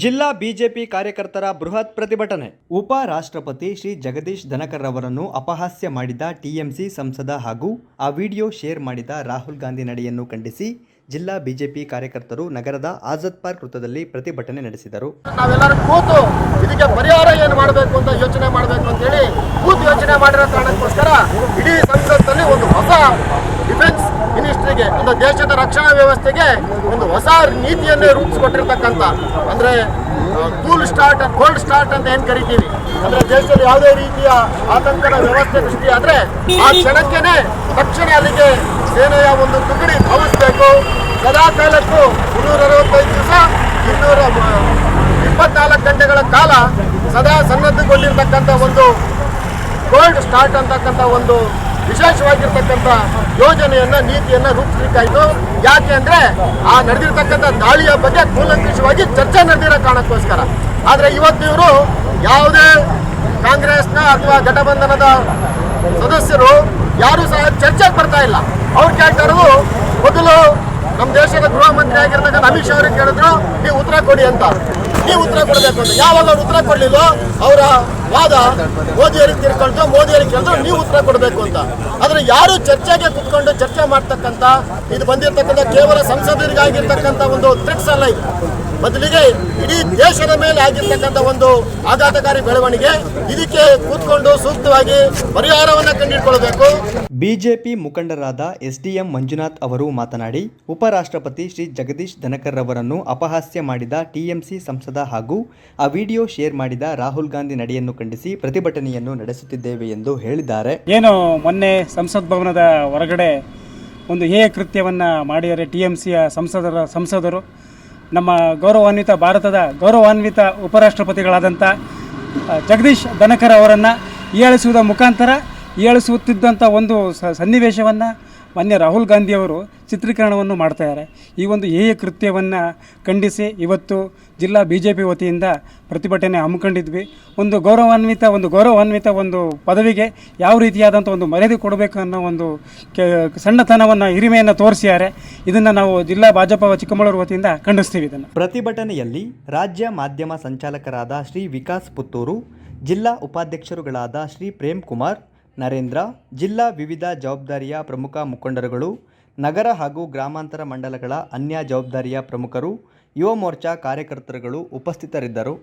ಜಿಲ್ಲಾ ಬಿಜೆಪಿ ಕಾರ್ಯಕರ್ತರ ಬೃಹತ್ ಪ್ರತಿಭಟನೆ. ಉಪ ರಾಷ್ಟ್ರಪತಿ ಶ್ರೀ ಜಗದೀಶ್ ಧನಕರ್ ಅವರನ್ನು ಅಪಹಾಸ್ಯ ಮಾಡಿದ ಟಿಎಂಸಿ ಸಂಸದ ಹಾಗೂ ಆ ವಿಡಿಯೋ ಶೇರ್ ಮಾಡಿದ ರಾಹುಲ್ ಗಾಂಧಿ ನಡೆಯನ್ನು ಖಂಡಿಸಿ ಜಿಲ್ಲಾ ಬಿಜೆಪಿ ಕಾರ್ಯಕರ್ತರು ನಗರದ ಆಜಾದ್ ಪಾರ್ಕ್ ವೃತ್ತದಲ್ಲಿ ಪ್ರತಿಭಟನೆ ನಡೆಸಿದರು. ನಾವೆಲ್ಲರೂ ಕೂತು ಇದಕ್ಕೆ ಪರಿಹಾರ ಏನು ಮಾಡಬೇಕು ಅಂತ ಯೋಚನೆ ಮಾಡಬೇಕು ಅಂತೇಳಿ ಕೂತು ಯೋಚನೆ ಮಾಡಿರೋ ಕಾರಣಕ್ಕೋಸ್ಕರ ಇಡೀ ಡಿಫೆನ್ಸ್ ಮಿನಿಸ್ಟ್ರಿಗೆ ಒಂದು ದೇಶದ ರಕ್ಷಣಾ ವ್ಯವಸ್ಥೆಗೆ ಒಂದು ಹೊಸ ನೀತಿಯನ್ನೇ ರೂಪಿಸಿಕೊಟ್ಟಿರ್ತಕ್ಕಂಥ, ಅಂದರೆ ಕೂಲ್ ಸ್ಟಾರ್ಟ್ ಕೋಲ್ಡ್ ಸ್ಟಾರ್ಟ್ ಅಂತ ಏನು ಕರಿತೀವಿ? ಅಂದರೆ ದೇಶದಲ್ಲಿ ಯಾವುದೇ ರೀತಿಯ ಆತಂಕದ ವ್ಯವಸ್ಥೆ ಸೃಷ್ಟಿಯಾದರೆ ಆ ಕ್ಷಣಕ್ಕೇನೆ ತಕ್ಷಣ ಅಲ್ಲಿಗೆ ಸೇನೆಯ ಒಂದು ತುಕಡಿ ಭಾವಿಸಬೇಕು ಸದಾ ಕಾಲಕ್ಕೂ ಮುನ್ನೂರ ಅರವತ್ತೈದು ದಿವಸ, ಇನ್ನೂರ ಇಪ್ಪತ್ನಾಲ್ಕು ಗಂಟೆಗಳ ಕಾಲ ಸದಾ ಸನ್ನದ್ಧಗೊಂಡಿರ್ತಕ್ಕಂಥ ಒಂದು ಕೋಲ್ಡ್ ಸ್ಟಾರ್ಟ್ ಅಂತಕ್ಕಂಥ ಒಂದು ವಿಶೇಷವಾಗಿರ್ತಕ್ಕಂಥ ಯೋಜನೆಯನ್ನ, ನೀತಿಯನ್ನ ರೂಪಿಸಲಿಕ್ಕಾಯ್ತು ಯಾಕೆ ಅಂದ್ರೆ ಆ ನಡೆದಿರ್ತಕ್ಕಂಥ ದಾಳಿಯ ಬಗ್ಗೆ ಕೂಲಂಕುಷವಾಗಿ ಚರ್ಚೆ ನಡೆದಿರೋ ಕಾರಣಕ್ಕೋಸ್ಕರ. ಆದ್ರೆ ಇವತ್ತು ಇವರು ಯಾವುದೇ ಕಾಂಗ್ರೆಸ್ನ ಅಥವಾ ಗಠಬಂಧನದ ಸದಸ್ಯರು ಯಾರು ಸಹ ಚರ್ಚೆಗೆ ಬರ್ತಾ ಇಲ್ಲ. ಅವ್ರು ಕೇಳ್ತಾ ಇರೋದು, ಮೊದಲು ನಮ್ಮ ದೇಶದ ಗೃಹ ಮಂತ್ರಿ ಆಗಿರ್ತಕ್ಕಂಥ ಅಮಿತ್ ಶಾ ಅವ್ರಿಗೆ ಕೇಳಿದ್ರು, ನೀವು ಉತ್ತರ ಕೊಡಿ ಅಂತ. ನೀವು ಉತ್ತರ ಕೊಡಬೇಕು ಅಂತ. ಯಾವಾಗ ಅವ್ರು ಉತ್ತರ ಕೊಡ್ಲಿಲ್ಲೋ ಅವರ ವಾದ ಮೋದಿಯವರಿಗೆ ಮೋದಿ ಮೋದಿಯವರಿಗೆ ಕೇಳಿದ್ರು, ನೀವು ಉತ್ತರ ಕೊಡಬೇಕು ಅಂತ. ಆದ್ರೆ ಯಾರು ಚರ್ಚೆಗೆ ಕುತ್ಕೊಂಡು ಚರ್ಚೆ ಮಾಡ್ತಕ್ಕಂಥ, ಇದು ಬಂದಿರತಕ್ಕಂಥ ಕೇವಲ ಸಂಸದರಿಗಾಗಿರ್ತಕ್ಕಂಥ ಒಂದು ಟ್ರಿಕ್ಸ್ ಅಲ್ಲ ಇದು. ಬದಲಿಗೆ ಇಡೀ ದೇಶದ ಮೇಲೆ ಆಗಿರ್ತಕ್ಕಂಥ ಒಂದು ಆಘಾತಕಾರಿ ಬೆಳವಣಿಗೆ, ಇದಕ್ಕೆ ಕೂತ್ಕೊಂಡು ಸೂಕ್ತವಾಗಿ ಪರಿಹಾರವನ್ನ ಕಂಡಿಟ್ಕೊಳ್ಬೇಕು. ಬಿಜೆಪಿ ಮುಖಂಡರಾದ ಎಸ್ ಡಿ ಎಂ ಮಂಜುನಾಥ್ ಅವರು ಮಾತನಾಡಿ ಉಪರಾಷ್ಟ್ರಪತಿ ಶ್ರೀ ಜಗದೀಶ್ ಧನಕರ್ ಅವರನ್ನು ಅಪಹಾಸ್ಯ ಮಾಡಿದ ಟಿಎಂಸಿ ಸಂಸದ ಹಾಗೂ ಆ ವಿಡಿಯೋ ಶೇರ್ ಮಾಡಿದ ರಾಹುಲ್ ಗಾಂಧಿ ನಡೆಯನ್ನು ಖಂಡಿಸಿ ಪ್ರತಿಭಟನೆಯನ್ನು ನಡೆಸುತ್ತಿದ್ದೇವೆ ಎಂದು ಹೇಳಿದ್ದಾರೆ. ಏನು, ಮೊನ್ನೆ ಸಂಸತ್ ಭವನದ ಹೊರಗಡೆ ಒಂದು ಹೇಯ ಕೃತ್ಯವನ್ನು ಮಾಡಿದರೆ ಟಿ ಎಂ ಸಿಯ ಸಂಸದರ, ಸಂಸದರು. ನಮ್ಮ ಗೌರವಾನ್ವಿತ ಭಾರತದ ಗೌರವಾನ್ವಿತ ಉಪರಾಷ್ಟ್ರಪತಿಗಳಾದಂಥ ಜಗದೀಶ್ ಧನಕರ್ ಅವರನ್ನು ಏಳಿಸುವುದರ ಮುಖಾಂತರ ಏಳಿಸುತ್ತಿದ್ದಂಥ ಒಂದು ಸನ್ನಿವೇಶವನ್ನು ಮಾನ್ಯ ರಾಹುಲ್ ಗಾಂಧಿಯವರು ಚಿತ್ರೀಕರಣವನ್ನು ಮಾಡ್ತಾಯಿದ್ದಾರೆ ಈ ಒಂದು ಹೇಯ ಕೃತ್ಯವನ್ನು ಖಂಡಿಸಿ ಇವತ್ತು ಜಿಲ್ಲಾ ಬಿ ಜೆ ಪಿ ವತಿಯಿಂದ ಪ್ರತಿಭಟನೆ ಹಮ್ಮಿಕೊಂಡಿದ್ವಿ. ಒಂದು ಗೌರವಾನ್ವಿತ ಒಂದು ಗೌರವಾನ್ವಿತ ಒಂದು ಪದವಿಗೆ ಯಾವ ರೀತಿಯಾದಂಥ ಒಂದು ಮರ್ಯಾದೆ ಕೊಡಬೇಕು ಅನ್ನೋ ಒಂದು ಕೆ, ಸಣ್ಣತನವನ್ನು, ಹಿರಿಮೆಯನ್ನು ತೋರಿಸಿದ್ದಾರೆ. ಇದನ್ನು ನಾವು ಜಿಲ್ಲಾ ಭಾಜಪ ಚಿಕ್ಕಮಗಳೂರು ವತಿಯಿಂದ ಖಂಡಿಸ್ತೀವಿ ಇದನ್ನು. ಪ್ರತಿಭಟನೆಯಲ್ಲಿ ರಾಜ್ಯ ಮಾಧ್ಯಮ ಸಂಚಾಲಕರಾದ ಶ್ರೀ ವಿಕಾಸ್ ಪುತ್ತೂರು, ಜಿಲ್ಲಾ ಉಪಾಧ್ಯಕ್ಷರುಗಳಾದ ಶ್ರೀ ಪ್ರೇಮ್ ಕುಮಾರ್ ನರೇಂದ್ರ, ಜಿಲ್ಲಾ ವಿವಿಧ ಜವಾಬ್ದಾರಿಯ ಪ್ರಮುಖ ಮುಖಂಡರುಗಳು, ನಗರ ಹಾಗೂ ಗ್ರಾಮಾಂತರ ಮಂಡಲಗಳ ಅನ್ಯ ಜವಾಬ್ದಾರಿಯ ಪ್ರಮುಖರು, ಯುವ ಮೋರ್ಚಾ ಕಾರ್ಯಕರ್ತರುಗಳು ಉಪಸ್ಥಿತರಿದ್ದರು.